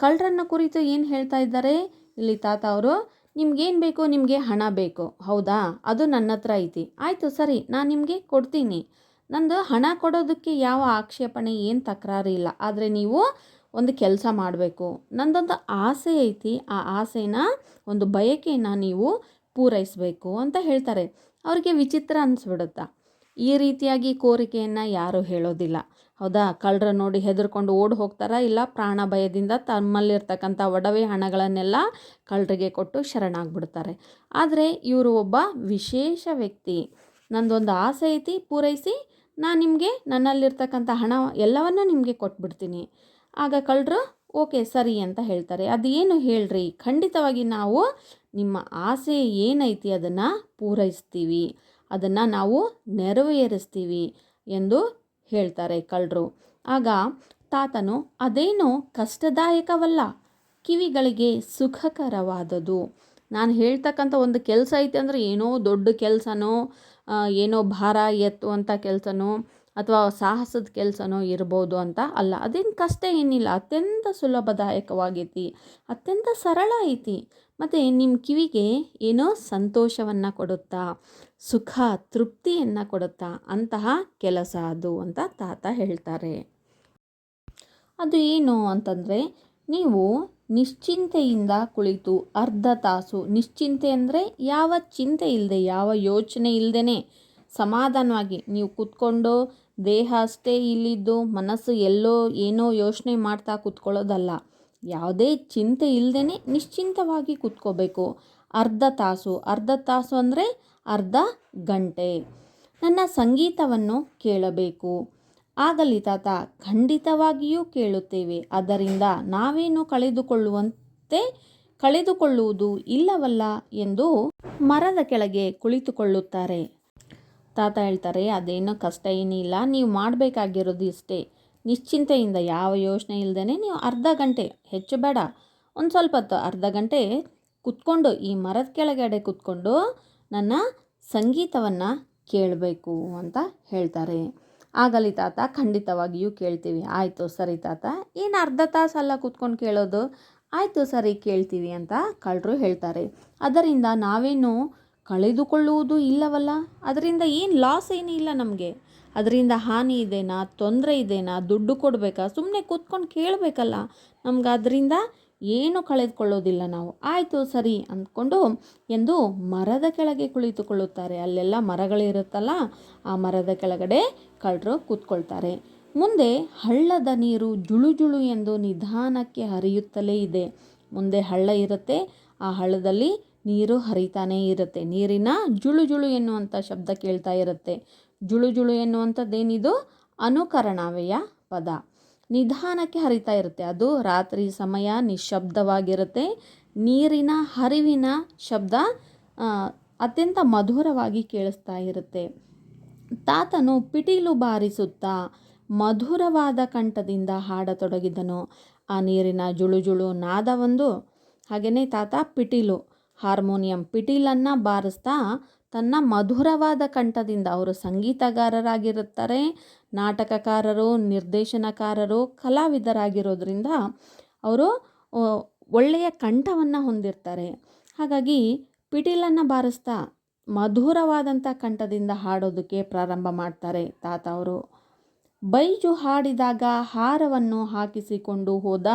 ಕಳ್ಳರನ್ನ ಕುರಿತು ಏನು ಹೇಳ್ತಾ ಇದ್ದಾರೆ? ಇಲ್ಲಿ ತಾತ ಅವರು ನಿಮ್ಗೇನು ಬೇಕು? ನಿಮಗೆ ಹಣ ಬೇಕು. ಹೌದಾ? ಅದು ನನ್ನ ಹತ್ರ ಐತಿ. ಆಯಿತು, ಸರಿ, ನಾನು ನಿಮಗೆ ಕೊಡ್ತೀನಿ. ನಂದು ಹಣ ಕೊಡೋದಕ್ಕೆ ಯಾವ ಆಕ್ಷೇಪಣೆ, ಏನು ತಕರಾರು ಇಲ್ಲ. ಆದರೆ ನೀವು ಒಂದು ಕೆಲಸ ಮಾಡಬೇಕು. ನಂದೊಂದು ಆಸೆ ಐತಿ. ಆ ಆಸೆನ, ಒಂದು ಬಯಕೆಯನ್ನು ನೀವು ಪೂರೈಸಬೇಕು ಅಂತ ಹೇಳ್ತಾರೆ. ಅವರಿಗೆ ವಿಚಿತ್ರ ಅನಿಸ್ಬಿಡುತ್ತಾ. ಈ ರೀತಿಯಾಗಿ ಕೋರಿಕೆಯನ್ನು ಯಾರೂ ಹೇಳೋದಿಲ್ಲ. ಹೌದಾ? ಕಳ್ಳರ ನೋಡಿ ಹೆದರ್ಕೊಂಡು ಓಡಿ ಹೋಗ್ತಾರಾ? ಇಲ್ಲ ಪ್ರಾಣ ಭಯದಿಂದ ತಮ್ಮಲ್ಲಿರ್ತಕ್ಕಂಥ ಒಡವೆ ಹಣಗಳನ್ನೆಲ್ಲ ಕಳ್ಳರಿಗೆ ಕೊಟ್ಟು ಶರಣಾಗ್ಬಿಡ್ತಾರೆ. ಆದರೆ ಇವರು ಒಬ್ಬ ವಿಶೇಷ ವ್ಯಕ್ತಿ. ನಂದೊಂದು ಆಸೆ ಐತಿ. ಪೂರೈಸಿ ನಾನು ನಿಮಗೆ ನನ್ನಲ್ಲಿರ್ತಕ್ಕಂಥ ಹಣ ಎಲ್ಲವನ್ನು ನಿಮಗೆ ಕೊಟ್ಬಿಡ್ತೀನಿ. ಆಗ ಕಳ್ಳರು ಓಕೆ, ಸರಿ ಅಂತ ಹೇಳ್ತಾರೆ. ಅದೇನು ಹೇಳ್ರಿ? ಖಂಡಿತವಾಗಿ ನಾವು ನಿಮ್ಮ ಆಸೆ ಏನೈತಿ ಅದನ್ನು ಪೂರೈಸ್ತೀವಿ. ಅದನ್ನು ನಾವು ನೆರವೇರಿಸ್ತೀವಿ ಎಂದು ಹೇಳ್ತಾರೆ ಕಳ್ಳರು ಆಗ ತಾತನು, ಅದೇನು ಕಷ್ಟದಾಯಕವಲ್ಲ? ಕಿವಿಗಳಿಗೆ ಸುಖಕರವಾದದು ನಾನು ಹೇಳ್ತಕ್ಕಂಥ ಒಂದು ಕೆಲಸ ಐತೆ ಅಂದರೆ ಏನೋ ದೊಡ್ಡ ಕೆಲಸನೋ ಏನೋ ಭಾರ ಎತ್ತುವಂಥ ಕೆಲಸನೋ ಅಥವಾ ಸಾಹಸದ ಕೆಲಸನೋ ಇರ್ಬೋದು ಅಂತ ಅಲ್ಲ. ಅದೇನು ಕಷ್ಟ ಏನಿಲ್ಲ. ಅತ್ಯಂತ ಸುಲಭದಾಯಕವಾಗೈತಿ. ಅತ್ಯಂತ ಸರಳ ಐತಿ. ಮತ್ತು ನಿಮ್ಮ ಕಿವಿಗೆ ಏನೋ ಸಂತೋಷವನ್ನು ಕೊಡುತ್ತಾ, ಸುಖ, ತೃಪ್ತಿಯನ್ನು ಕೊಡುತ್ತಾ ಅಂತಹ ಕೆಲಸ ಅದು ಅಂತ ತಾತ ಹೇಳ್ತಾರೆ. ಅದು ಏನು ಅಂತಂದರೆ ನೀವು ನಿಶ್ಚಿಂತೆಯಿಂದ ಕುಳಿತು ಅರ್ಧ ತಾಸು. ನಿಶ್ಚಿಂತೆ ಅಂದರೆ ಯಾವ ಚಿಂತೆ ಇಲ್ಲದೆ ಯಾವ ಯೋಚನೆ ಇಲ್ಲದೇ ಸಮಾಧಾನವಾಗಿ ನೀವು ಕೂತ್ಕೊಂಡು ದೇಹ ಅಷ್ಟೇ ಇಲ್ಲಿದ್ದು, ಮನಸ್ಸು ಎಲ್ಲೋ ಏನೋ ಯೋಚನೆ ಮಾಡ್ತಾ ಕೂತ್ಕೊಳ್ಳೋದಲ್ಲ. ಯಾವುದೇ ಚಿಂತೆ ಇಲ್ಲದೇ ನಿಶ್ಚಿಂತವಾಗಿ ಕೂತ್ಕೋಬೇಕು. ಅರ್ಧ ತಾಸು. ಅರ್ಧ ತಾಸು ಅಂದರೆ ಅರ್ಧ ಗಂಟೆ. ನನ್ನ ಸಂಗೀತವನ್ನು ಕೇಳಬೇಕು. ಆಗಲಿ ತಾತ, ಖಂಡಿತವಾಗಿಯೂ ಕೇಳುತ್ತೇವೆ. ಅದರಿಂದ ನಾವೇನು ಕಳೆದುಕೊಳ್ಳುವಂತೆ ಕಳೆದುಕೊಳ್ಳುವುದು ಇಲ್ಲವಲ್ಲ ಎಂದು ಮರದ ಕೆಳಗೆ ಕುಳಿತುಕೊಳ್ಳುತ್ತಾರೆ. ತಾತ ಹೇಳ್ತಾರೆ, ಅದೇನೋ ಕಷ್ಟ ಏನಿಲ್ಲ, ನೀವು ಮಾಡಬೇಕಾಗಿರೋದು ಇಷ್ಟೇ. ನಿಶ್ಚಿಂತೆಯಿಂದ ಯಾವ ಯೋಚನೆ ಇಲ್ಲದೇ ನೀವು ಅರ್ಧ ಗಂಟೆ, ಹೆಚ್ಚು ಬೇಡ. ಒಂದು ಸ್ವಲ್ಪ ಹೊತ್ತು ಅರ್ಧ ಗಂಟೆ ಕುತ್ಕೊಂಡು, ಈ ಮರದ ಕೆಳಗಡೆ ಕುತ್ಕೊಂಡು ನನ್ನ ಸಂಗೀತವನ್ನು ಕೇಳಬೇಕು ಅಂತ ಹೇಳ್ತಾರೆ. ಆಗಲಿ ತಾತ, ಖಂಡಿತವಾಗಿಯೂ ಕೇಳ್ತೀವಿ. ಆಯಿತು ಸರಿ ತಾತ. ಏನು ಅರ್ಧ ತಾಸಲ್ಲ ಕೂತ್ಕೊಂಡು ಕೇಳೋದು? ಆಯಿತು ಸರಿ ಕೇಳ್ತೀವಿ ಅಂತ ಕಳ್ಳರು ಹೇಳ್ತಾರೆ. ಅದರಿಂದ ನಾವೇನು ಕಳೆದುಕೊಳ್ಳುವುದು ಇಲ್ಲವಲ್ಲ? ಅದರಿಂದ ಏನು ಲಾಸ್ ಏನಿಲ್ಲ ನಮಗೆ. ಅದರಿಂದ ಹಾನಿ ಇದೆನಾ? ತೊಂದರೆ ಇದೆನಾ? ದುಡ್ಡು ಕೊಡಬೇಕಾ? ಸುಮ್ಮನೆ ಕೂತ್ಕೊಂಡು ಕೇಳಬೇಕಲ್ಲ. ನಮ್ಗೆ ಅದರಿಂದ ಏನು ಕಳೆದುಕೊಳ್ಳೋದಿಲ್ಲ ನಾವು. ಆಯಿತು, ಸರಿ ಅಂದ್ಕೊಂಡು ಎಂದು ಮರದ ಕೆಳಗೆ ಕುಳಿತುಕೊಳ್ಳುತ್ತಾರೆ. ಅಲ್ಲೆಲ್ಲ ಮರಗಳಿರುತ್ತಲ್ಲ ಆ ಮರದ ಕೆಳಗಡೆ ಕಳ್ಳರು ಕೂತ್ಕೊಳ್ತಾರೆ. ಮುಂದೆ ಹಳ್ಳದ ನೀರು ಜುಳು ಜುಳು ಎಂದು ನಿಧಾನಕ್ಕೆ ಹರಿಯುತ್ತಲೇ ಇದೆ. ಮುಂದೆ ಹಳ್ಳ ಇರುತ್ತೆ, ಆ ಹಳ್ಳದಲ್ಲಿ ನೀರು ಹರಿತಾನೇ ಇರುತ್ತೆ. ನೀರಿನ ಜುಳು ಜುಳು ಎನ್ನುವಂಥ ಶಬ್ದ ಕೇಳ್ತಾ ಇರುತ್ತೆ. ಜುಳು ಜುಳು ಎನ್ನುವಂಥದ್ದೇನಿದು? ಅನುಕರಣವೆಯ ಪದ. ನಿಧಾನಕ್ಕೆ ಹರಿತಾ ಇರುತ್ತೆ. ಅದು ರಾತ್ರಿ ಸಮಯ ನಿಶ್ಶಬ್ದವಾಗಿರುತ್ತೆ. ನೀರಿನ ಹರಿವಿನ ಶಬ್ದ ಅತ್ಯಂತ ಮಧುರವಾಗಿ ಕೇಳಿಸ್ತಾ ಇರುತ್ತೆ. ತಾತನು ಪಿಟೀಲು ಬಾರಿಸುತ್ತಾ ಮಧುರವಾದ ಕಂಠದಿಂದ ಹಾಡತೊಡಗಿದನು. ಆ ನೀರಿನ ಜುಳು ಜುಳು ನಾದವೊಂದು ಹಾಗೆಯೇ ತಾತ ಪಿಟೀಲು ಹಾರ್ಮೋನಿಯಂ ಪಿಟೀಲನ್ನು ಬಾರಿಸ್ತಾ ತನ್ನ ಮಧುರವಾದ ಕಂಠದಿಂದ ಅವರು ಸಂಗೀತಗಾರರಾಗಿರುತ್ತಾರೆ. ನಾಟಕಕಾರರು, ನಿರ್ದೇಶನಕಾರರು, ಕಲಾವಿದರಾಗಿರೋದ್ರಿಂದ ಅವರು ಒಳ್ಳೆಯ ಕಂಠವನ್ನು ಹೊಂದಿರ್ತಾರೆ. ಹಾಗಾಗಿ ಪಿಟೀಲನ್ನು ಬಾರಿಸ್ತಾ ಮಧುರವಾದಂಥ ಕಂಠದಿಂದ ಹಾಡೋದಕ್ಕೆ ಪ್ರಾರಂಭ ಮಾಡ್ತಾರೆ ತಾತ ಅವರು. ಬೈಜು ಹಾಡಿದಾಗ ಹಾರವನ್ನು ಹಾಕಿಸಿಕೊಂಡು ಹೋದ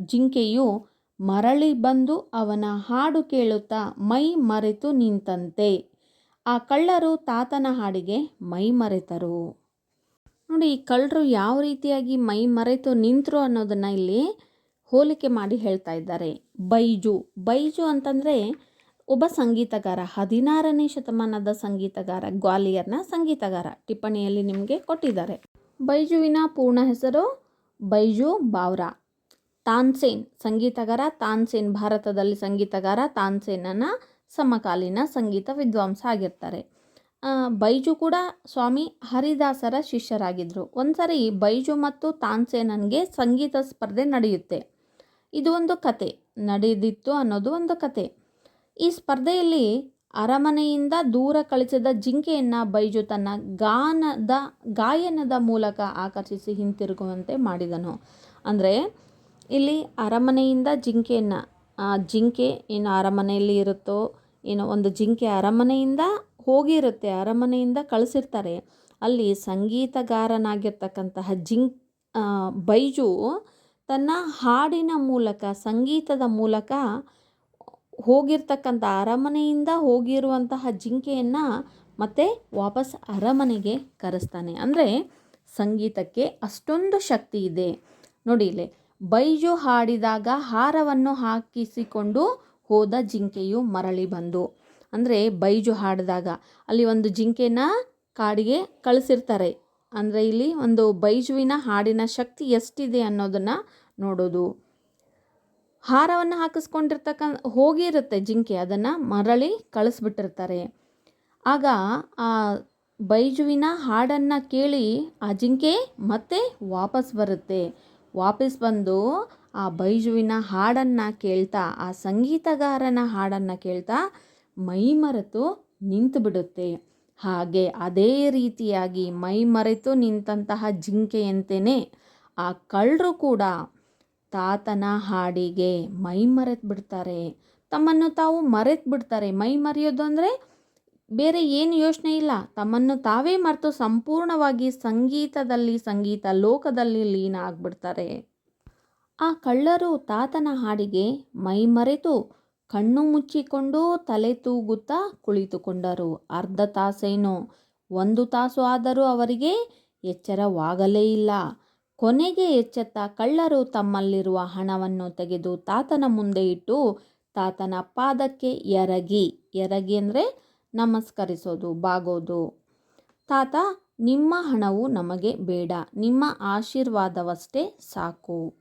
ಜಿಂಕೆಯು ಮರಳಿ ಬಂದು ಅವನ ಹಾಡು ಕೇಳುತ್ತಾ ಮೈ ಮರೆತು ನಿಂತಂತೆ. ಆ ಕಳ್ಳರು ತಾತನ ಹಾಡಿಗೆ ಮೈ ಮರೆತರು ನೋಡಿ, ಈ ಕಳ್ಳರು ಯಾವ ರೀತಿಯಾಗಿ ಮೈ ಮರೆತು ನಿಂತರು ಅನ್ನೋದನ್ನು ಇಲ್ಲಿ ಹೋಲಿಕೆ ಮಾಡಿ ಹೇಳ್ತಾ ಇದ್ದಾರೆ. ಬೈಜು. ಬೈಜು ಅಂತಂದರೆ ಒಬ್ಬ ಸಂಗೀತಗಾರ, ಹದಿನಾರನೇ ಶತಮಾನದ ಸಂಗೀತಗಾರ, ಗ್ವಾಲಿಯರ್ನ ಸಂಗೀತಗಾರ ಟಿಪ್ಪಣಿಯಲ್ಲಿ ನಿಮಗೆ ಕೊಟ್ಟಿದ್ದಾರೆ. ಬೈಜುವಿನ ಪೂರ್ಣ ಹೆಸರು ಬೈಜು ಬಾವ್ರಾ. ತಾನ್ಸೇನ್, ಸಂಗೀತಗಾರ ತಾನ್ಸೇನ್, ಭಾರತದಲ್ಲಿ ಸಂಗೀತಗಾರ ತಾನ್ಸೇನನ ಸಮಕಾಲೀನ ಸಂಗೀತ ವಿದ್ವಾಂಸ ಆಗಿರ್ತಾರೆ. ಬೈಜು ಕೂಡ ಸ್ವಾಮಿ ಹರಿದಾಸರ ಶಿಷ್ಯರಾಗಿದ್ದರು ಒಂದ್ಸರಿ ಬೈಜು ಮತ್ತು ತಾನ್ಸೇನನ್ಗೆ ಸಂಗೀತ ಸ್ಪರ್ಧೆ ನಡೆಯುತ್ತೆ. ಇದು ಒಂದು ಕತೆ. ನಡೆದಿತ್ತು ಅನ್ನೋದು ಒಂದು ಕತೆ. ಈ ಸ್ಪರ್ಧೆಯಲ್ಲಿ ಅರಮನೆಯಿಂದ ದೂರ ಕಳಿಸಿದ ಜಿಂಕೆಯನ್ನು ಬೈಜು ತನ್ನ ಗಾನದ, ಗಾಯನದ ಮೂಲಕ ಆಕರ್ಷಿಸಿ ಹಿಂತಿರುಗುವಂತೆ ಮಾಡಿದನು. ಅಂದರೆ ಇಲ್ಲಿ ಅರಮನೆಯಿಂದ ಜಿಂಕೆಯನ್ನು ಜಿಂಕೆ ಏನು ಅರಮನೆಯಲ್ಲಿ ಇರುತ್ತೋ ಏನೋ ಒಂದು ಜಿಂಕೆ ಅರಮನೆಯಿಂದ ಹೋಗಿರುತ್ತೆ, ಅರಮನೆಯಿಂದ ಕಳಿಸಿರ್ತಾರೆ. ಅಲ್ಲಿ ಸಂಗೀತಗಾರನಾಗಿರ್ತಕ್ಕಂತಹ ಜಿಂಕ್ ಬೈಜು ತನ್ನ ಹಾಡಿನ ಮೂಲಕ, ಸಂಗೀತದ ಮೂಲಕ ಹೋಗಿರ್ತಕ್ಕಂಥ ಅರಮನೆಯಿಂದ ಹೋಗಿರುವಂತಹ ಜಿಂಕೆಯನ್ನು ಮತ್ತೆ ವಾಪಸ್ ಅರಮನೆಗೆ ಕರೆಸ್ತಾನೆ. ಅಂದರೆ ಸಂಗೀತಕ್ಕೆ ಅಷ್ಟೊಂದು ಶಕ್ತಿ ಇದೆ. ನೋಡಿ ಇಲ್ಲಿ ಬೈಜು ಹಾಡಿದಾಗ ಹಾರವನ್ನು ಹಾಕಿಸಿಕೊಂಡು ಹೋದ ಜಿಂಕೆಯು ಮರಳಿ ಬಂದು. ಅಂದರೆ ಬೈಜು ಹಾಡಿದಾಗ ಅಲ್ಲಿ ಒಂದು ಜಿಂಕೆನ ಕಾಡಿಗೆ ಕಳಿಸಿರ್ತಾರೆ. ಅಂದರೆ ಇಲ್ಲಿ ಒಂದು ಬೈಜುವಿನ ಹಾಡಿನ ಶಕ್ತಿ ಎಷ್ಟಿದೆ ಅನ್ನೋದನ್ನು ನೋಡೋದು. ಹಾರವನ್ನು ಹಾಕಿಸ್ಕೊಂಡಿರ್ತಕ್ಕ, ಹೋಗಿರುತ್ತೆ ಜಿಂಕೆ, ಅದನ್ನು ಮರಳಿ ಕಳಿಸ್ಬಿಟ್ಟಿರ್ತಾರೆ. ಆಗ ಆ ಬೈಜುವಿನ ಹಾಡನ್ನು ಕೇಳಿ ಆ ಜಿಂಕೆ ಮತ್ತೆ ವಾಪಸ್ ಬರುತ್ತೆ. ವಾಪಸ್ ಬಂದು ಆ ಬೈಜುವಿನ ಹಾಡನ್ನು ಕೇಳ್ತಾ, ಆ ಸಂಗೀತಗಾರನ ಹಾಡನ್ನು ಕೇಳ್ತಾ ಮೈಮರೆತು ನಿಂತು ಬಿಡುತ್ತೆ. ಹಾಗೆ ಅದೇ ರೀತಿಯಾಗಿ ಮೈಮರೆತು ನಿಂತಹ ಜಿಂಕೆಯಂತೆಯೇ ಆ ಕಳ್ಳರು ಕೂಡ ತಾತನ ಹಾಡಿಗೆ ಮೈ ಮರೆತು ಬಿಡ್ತಾರೆ ತಮ್ಮನ್ನು ತಾವು ಮರೆತು ಬಿಡ್ತಾರೆ ಮೈ ಮರೆಯೋದು ಅಂದರೆ ಬೇರೆ ಏನು ಯೋಚನೆ ಇಲ್ಲ. ತಮ್ಮನ್ನು ತಾವೇ ಮರೆತು ಸಂಪೂರ್ಣವಾಗಿ ಸಂಗೀತದಲ್ಲಿ ಸಂಗೀತ ಲೋಕದಲ್ಲಿ ಲೀನ ಆಗಿಬಿಡ್ತಾರೆ. ಆ ಕಳ್ಳರು ತಾತನ ಹಾಡಿಗೆ ಮೈ ಮರೆತು ಕಣ್ಣು ಮುಚ್ಚಿಕೊಂಡು ತಲೆ ತೂಗುತ್ತಾ ಕುಳಿತುಕೊಂಡರು. ಅರ್ಧ ತಾಸೇನೋ, ಒಂದು ತಾಸು ಆದರೂ ಅವರಿಗೆ ಎಚ್ಚರವಾಗಲೇ ಇಲ್ಲ. ಕೊನೆಗೆ ಎಚ್ಚೆತ್ತ ಕಳ್ಳರು ತಮ್ಮಲ್ಲಿರುವ ಹಣವನ್ನು ತೆಗೆದು ತಾತನ ಮುಂದೆ ಇಟ್ಟು, ತಾತನ ಪಾದಕ್ಕೆ ಎರಗಿ ಎರಗಿ ಅಂದರೆ ನಮಸ್ಕರಿಸೋದು, ಬಾಗೋದು. ತಾತ, ನಿಮ್ಮ ಹಣವು ನಮಗೆ ಬೇಡ. ನಿಮ್ಮ ಆಶೀರ್ವಾದವಷ್ಟೇ ಸಾಕು.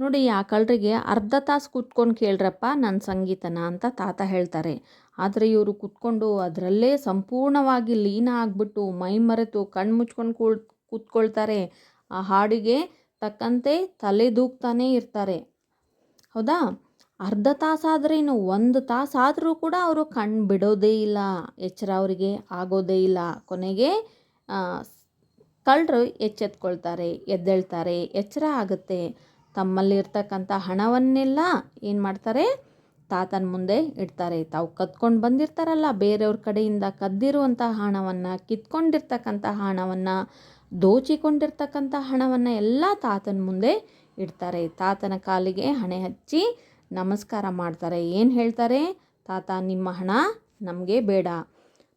ನೋಡಿ, ಆ ಕಳ್ಳರಿಗೆ ಅರ್ಧ ತಾಸು ಕೂತ್ಕೊಂಡು ಕೇಳ್ರಪ್ಪ ನನ್ನ ಸಂಗೀತನ ಅಂತ ತಾತ ಹೇಳ್ತಾರೆ. ಆದರೆ ಇವರು ಕೂತ್ಕೊಂಡು ಅದರಲ್ಲೇ ಸಂಪೂರ್ಣವಾಗಿ ಲೀನ ಆಗಿಬಿಟ್ಟು ಮೈ ಮರೆತು ಕಣ್ಣು ಮುಚ್ಕೊಂಡು ಕೂಳ್, ಕೂತ್ಕೊಳ್ತಾರೆ. ಆ ಹಾಡಿಗೆ ತಕ್ಕಂತೆ ತಲೆ ದೂಗ್ತಾನೇ ಇರ್ತಾರೆ. ಹೌದಾ? ಅರ್ಧ ತಾಸಾದ್ರೇನು ಒಂದು ತಾಸಾದರೂ ಕೂಡ ಅವರು ಕಣ್ಣು ಬಿಡೋದೇ ಇಲ್ಲ, ಎಚ್ಚರ ಅವರಿಗೆ ಆಗೋದೇ ಇಲ್ಲ. ಕೊನೆಗೆ ಕಳ್ಳರು ಎಚ್ಚೆತ್ಕೊಳ್ತಾರೆ, ಎದ್ದೇಳ್ತಾರೆ, ಎಚ್ಚರ ಆಗುತ್ತೆ. ತಮ್ಮಲ್ಲಿರ್ತಕ್ಕಂಥ ಹಣವನ್ನೆಲ್ಲ ಏನು ಮಾಡ್ತಾರೆ? ತಾತನ ಮುಂದೆ ಇಡ್ತಾರೆ. ತಾವು ಕದ್ಕೊಂಡು ಬಂದಿರ್ತಾರಲ್ಲ, ಬೇರೆಯವ್ರ ಕಡೆಯಿಂದ ಕದ್ದಿರುವಂಥ ಹಣವನ್ನು, ಕಿತ್ಕೊಂಡಿರ್ತಕ್ಕಂಥ ಹಣವನ್ನು, ದೋಚಿಕೊಂಡಿರ್ತಕ್ಕಂಥ ಹಣವನ್ನು ಎಲ್ಲ ತಾತನ ಮುಂದೆ ಇಡ್ತಾರೆ. ತಾತನ ಕಾಲಿಗೆ ಹಣೆ ಹಚ್ಚಿ ನಮಸ್ಕಾರ ಮಾಡ್ತಾರೆ. ಏನು ಹೇಳ್ತಾರೆ? ತಾತ ನಿಮ್ಮ ಹಣ ನಮಗೆ ಬೇಡ.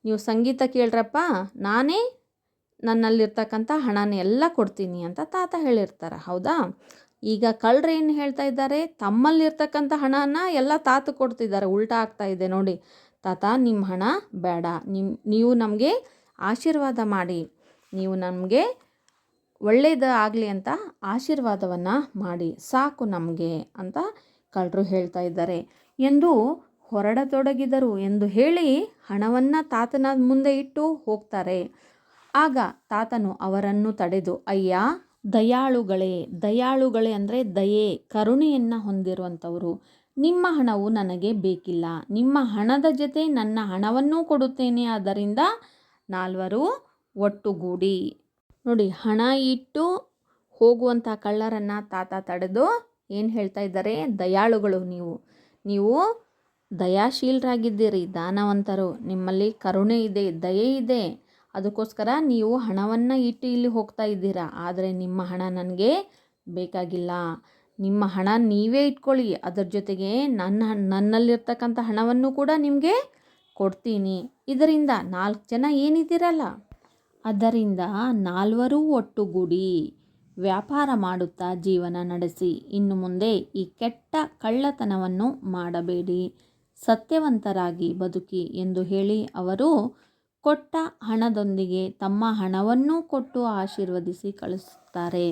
ನೀವು ಸಂಗೀತ ಕೇಳ್ರಪ್ಪ, ನಾನೇ ನನ್ನಲ್ಲಿರ್ತಕ್ಕಂಥ ಹಣನ ಎಲ್ಲ ಕೊಡ್ತೀನಿ ಅಂತ ತಾತ ಹೇಳಿರ್ತಾರೆ. ಹೌದಾ? ಈಗ ಕಳ್ಳರು ಏನು ಹೇಳ್ತಾ ಇದ್ದಾರೆ? ತಮ್ಮಲ್ಲಿರ್ತಕ್ಕಂಥ ಹಣನ ಎಲ್ಲ ತಾತ ಕೊಡ್ತಿದ್ದಾರೆ. ಉಲ್ಟಾ ಆಗ್ತಾ ಇದೆ ನೋಡಿ. ತಾತ, ನಿಮ್ಮ ಹಣ ಬೇಡ. ನಿಮ್ಮ ನೀವು ನಮಗೆ ಆಶೀರ್ವಾದ ಮಾಡಿ. ನೀವು ನಮಗೆ ಒಳ್ಳೆಯದು ಆಗಲಿ ಅಂತ ಆಶೀರ್ವಾದವನ್ನು ಮಾಡಿ. ಸಾಕು ನಮಗೆ ಅಂತ ಕಳ್ಳರು ಹೇಳ್ತಾ ಇದ್ದಾರೆ. ಎಂದು ಹೊರಡತೊಡಗಿದರು ಎಂದು ಹೇಳಿ ಹಣವನ್ನು ತಾತನ ಮುಂದೆ ಇಟ್ಟು ಹೋಗ್ತಾರೆ. ಆಗ ತಾತನು ಅವರನ್ನು ತಡೆದು, ಅಯ್ಯ, ದಯಾಳುಗಳೇ ದಯಾಳುಗಳೇ ಅಂದರೆ ದಯೆ, ಕರುಣೆಯನ್ನು ಹೊಂದಿರುವಂಥವರು. ನಿಮ್ಮ ಹಣವು ನನಗೆ ಬೇಕಿಲ್ಲ. ನಿಮ್ಮ ಹಣದ ಜೊತೆ ನನ್ನ ಹಣವನ್ನೂ ಕೊಡುತ್ತೇನೆ. ಆದ್ದರಿಂದ ನಾಲ್ವರು ಒಟ್ಟುಗೂಡಿ. ನೋಡಿ, ಹಣ ಇಟ್ಟು ಹೋಗುವಂಥ ಕಳ್ಳರನ್ನು ತಾತ ತಡೆದು ಏನು ಹೇಳ್ತಾ ಇದ್ದಾರೆ? ದಯಾಳುಗಳು ನೀವು. ನೀವು ದಯಾಶೀಲರಾಗಿದ್ದೀರಿ, ದಾನವಂತರು. ನಿಮ್ಮಲ್ಲಿ ಕರುಣೆ ಇದೆ, ದಯೆ ಇದೆ. ಅದಕ್ಕೋಸ್ಕರ ನೀವು ಹಣವನ್ನು ಇಟ್ಟು ಇಲ್ಲಿ ಹೋಗ್ತಾ ಇದ್ದೀರಾ. ಆದರೆ ನಿಮ್ಮ ಹಣ ನನಗೆ ಬೇಕಾಗಿಲ್ಲ. ನಿಮ್ಮ ಹಣ ನೀವೇ ಇಟ್ಕೊಳ್ಳಿ. ಅದರ ಜೊತೆಗೆ ನನ್ನ ನನ್ನಲ್ಲಿರ್ತಕ್ಕಂಥ ಹಣವನ್ನು ಕೂಡ ನಿಮಗೆ ಕೊಡ್ತೀನಿ. ಇದರಿಂದ ನಾಲ್ಕು ಜನ ಏನಿದ್ದೀರಲ್ಲ? ಅದರಿಂದ ನಾಲ್ವರು ಒಟ್ಟುಗೂಡಿ. ವ್ಯಾಪಾರ ಮಾಡುತ್ತಾ ಜೀವನ ನಡೆಸಿ. ಇನ್ನು ಮುಂದೆ ಈ ಕೆಟ್ಟ ಕಳ್ಳತನವನ್ನು ಮಾಡಬೇಡಿ. ಸತ್ಯವಂತರಾಗಿ ಬದುಕಿ ಎಂದು ಹೇಳಿ ಅವರು ಕೊಟ್ಟ ಹಣದೊಂದಿಗೆ ತಮ್ಮ ಹಣವನ್ನೂ ಕೊಟ್ಟು ಆಶೀರ್ವದಿಸಿ ಕಳಿಸುತ್ತಾರೆ.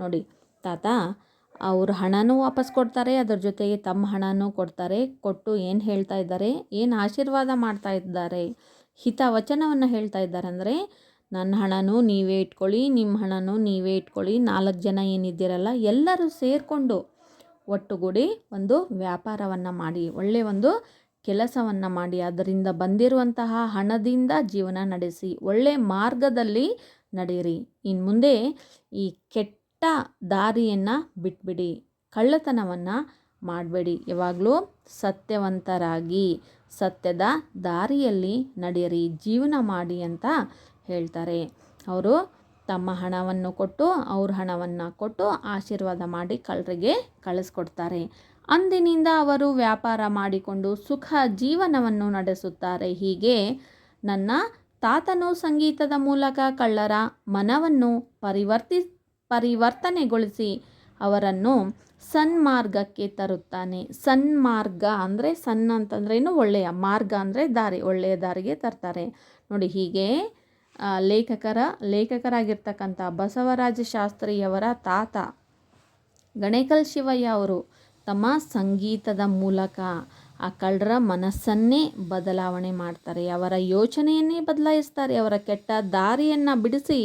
ನೋಡಿ, ತಾತ, ಅವ್ರ ಹಣನೂ ವಾಪಸ್ ಕೊಡ್ತಾರೆ, ಅದರ ಜೊತೆಗೆ ತಮ್ಮ ಹಣನೂ ಕೊಡ್ತಾರೆ. ಕೊಟ್ಟು ಏನು ಹೇಳ್ತಾ ಇದ್ದಾರೆ? ಏನು ಆಶೀರ್ವಾದ ಮಾಡ್ತಾ ಇದ್ದಾರೆ? ಹಿತವಚನವನ್ನು ಹೇಳ್ತಾ ಇದ್ದಾರೆ ಅಂದರೆ ನನ್ನ ಹಣನೂ ನೀವೇ ಇಟ್ಕೊಳ್ಳಿ, ನಿಮ್ಮ ಹಣನೂ ನೀವೇ ಇಟ್ಕೊಳ್ಳಿ. ನಾಲ್ಕು ಜನ ಏನಿದ್ದೀರಲ್ಲ, ಎಲ್ಲರೂ ಸೇರಿಕೊಂಡು ಒಟ್ಟುಗೂಡಿ ಒಂದು ವ್ಯಾಪಾರವನ್ನು ಮಾಡಿ ಒಳ್ಳೆಯ ಒಂದು ಕೆಲಸವನ್ನು ಮಾಡಿ, ಅದರಿಂದ ಬಂದಿರುವಂತಹ ಹಣದಿಂದ ಜೀವನ ನಡೆಸಿ ಒಳ್ಳೆಯ ಮಾರ್ಗದಲ್ಲಿ ನಡೆಯಿರಿ. ಇನ್ನು ಮುಂದೆ ಈ ಕೆಟ್ಟ ದಾರಿಯನ್ನು ಬಿಟ್ಬಿಡಿ, ಕಳ್ಳತನವನ್ನು ಮಾಡಬೇಡಿ. ಯಾವಾಗಲೂ ಸತ್ಯವಂತರಾಗಿ, ಸತ್ಯದ ದಾರಿಯಲ್ಲಿ ನಡೆಯಿರಿ, ಜೀವನ ಮಾಡಿ ಅಂತ ಹೇಳ್ತಾರೆ. ಅವರು ತಮ್ಮ ಹಣವನ್ನು ಕೊಟ್ಟು, ಅವ್ರ ಹಣವನ್ನು ಕೊಟ್ಟು ಆಶೀರ್ವಾದ ಮಾಡಿ ಕಳ್ಳರಿಗೆ ಕಳಿಸ್ಕೊಡ್ತಾರೆ. ಅಂದಿನಿಂದ ಅವರು ವ್ಯಾಪಾರ ಮಾಡಿಕೊಂಡು ಸುಖ ಜೀವನವನ್ನು ನಡೆಸುತ್ತಾರೆ. ಹೀಗೆ ನನ್ನ ತಾತನು ಸಂಗೀತದ ಮೂಲಕ ಕಳ್ಳರ ಮನವನ್ನು ಪರಿವರ್ತಿ, ಪರಿವರ್ತನೆಗೊಳಿಸಿ ಅವರನ್ನು ಸನ್ಮಾರ್ಗಕ್ಕೆ ತರುತ್ತಾನೆ. ಸನ್ಮಾರ್ಗ ಅಂದರೆ ಸನ್ ಅಂತಂದ್ರೇನು ಒಳ್ಳೆಯ, ಮಾರ್ಗ ಅಂದರೆ ದಾರಿ, ಒಳ್ಳೆಯ ದಾರಿಗೆ ತರ್ತಾರೆ. ನೋಡಿ ಹೀಗೆ ಲೇಖಕರ, ಲೇಖಕರಾಗಿರ್ತಕ್ಕಂಥ ಬಸವರಾಜ ಶಾಸ್ತ್ರಿಯವರ ತಾತ ಗಣೇಕಲ್ ಶಿವಯ್ಯ ಅವರು ತಮ್ಮ ಸಂಗೀತದ ಮೂಲಕ ಆ ಕಳ್ಳರ ಮನಸ್ಸನ್ನೇ ಬದಲಾವಣೆ ಮಾಡ್ತಾರೆ. ಅವರ ಯೋಚನೆಯನ್ನೇ ಬದಲಾಯಿಸ್ತಾರೆ. ಅವರ ಕೆಟ್ಟ ದಾರಿಯನ್ನು ಬಿಡಿಸಿ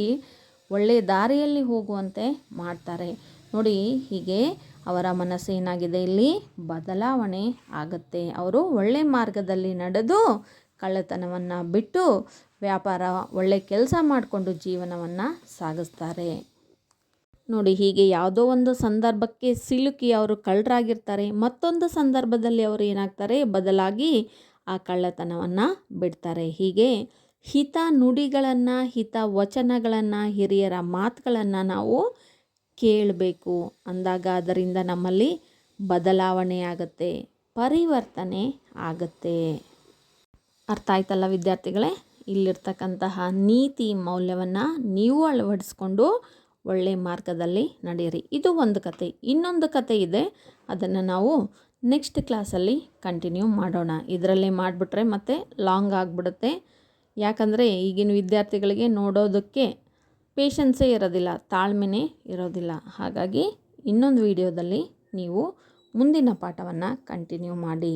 ಒಳ್ಳೆಯ ದಾರಿಯಲ್ಲಿ ಹೋಗುವಂತೆ ಮಾಡ್ತಾರೆ. ನೋಡಿ, ಹೀಗೆ ಅವರ ಮನಸ್ಸು ಏನಾಗಿದೆ ಇಲ್ಲಿ? ಬದಲಾವಣೆ ಆಗುತ್ತೆ. ಅವರು ಒಳ್ಳೆಯ ಮಾರ್ಗದಲ್ಲಿ ನಡೆದು ಕಳ್ಳತನವನ್ನು ಬಿಟ್ಟು ವ್ಯಾಪಾರ ಒಳ್ಳೆ ಕೆಲಸ ಮಾಡಿಕೊಂಡು ಜೀವನವನ್ನು ಸಾಗಿಸ್ತಾರೆ. ನೋಡಿ, ಹೀಗೆ ಯಾವುದೋ ಒಂದು ಸಂದರ್ಭಕ್ಕೆ ಸಿಲುಕಿ ಅವರು ಕಳ್ಳರಾಗಿರ್ತಾರೆ. ಮತ್ತೊಂದು ಸಂದರ್ಭದಲ್ಲಿ ಅವರು ಏನಾಗ್ತಾರೆ? ಬದಲಾಗಿ ಆ ಕಳ್ಳತನವನ್ನು ಬಿಡ್ತಾರೆ. ಹೀಗೆ ಹಿತ ನುಡಿಗಳನ್ನು, ಹಿತ ವಚನಗಳನ್ನು, ಹಿರಿಯರ ಮಾತುಗಳನ್ನು ನಾವು ಕೇಳಬೇಕು. ಅಂದಾಗ ಅದರಿಂದ ನಮ್ಮಲ್ಲಿ ಬದಲಾವಣೆ ಆಗುತ್ತೆ, ಪರಿವರ್ತನೆ ಆಗುತ್ತೆ. ಅರ್ಥ ಆಯ್ತಲ್ಲ ವಿದ್ಯಾರ್ಥಿಗಳೇ? ಇಲ್ಲಿರ್ತಕ್ಕಂತಹ ನೀತಿ ಮೌಲ್ಯವನ್ನು ನೀವು ಅಳವಡಿಸ್ಕೊಂಡು ಒಳ್ಳೆಯ ಮಾರ್ಗದಲ್ಲಿ ನಡೆಯಿರಿ. ಇದು ಒಂದು ಕತೆ ಇನ್ನೊಂದು ಕತೆ ಇದೆ. ಅದನ್ನು ನಾವು ನೆಕ್ಸ್ಟ್ ಕ್ಲಾಸಲ್ಲಿ ಕಂಟಿನ್ಯೂ ಮಾಡೋಣ. ಇದರಲ್ಲೇ ಮಾಡಿಬಿಟ್ರೆ ಮತ್ತೆ ಲಾಂಗ್ ಆಗಿಬಿಡುತ್ತೆ. ಯಾಕಂದರೆ ಈಗಿನ ವಿದ್ಯಾರ್ಥಿಗಳಿಗೆ ನೋಡೋದಕ್ಕೆ ಪೇಷನ್ಸೇ ಇರೋದಿಲ್ಲ, ತಾಳ್ಮೆನೇ ಇರೋದಿಲ್ಲ. ಹಾಗಾಗಿ ಇನ್ನೊಂದು ವಿಡಿಯೋದಲ್ಲಿ ನೀವು ಮುಂದಿನ ಪಾಠವನ್ನು ಕಂಟಿನ್ಯೂ ಮಾಡಿ.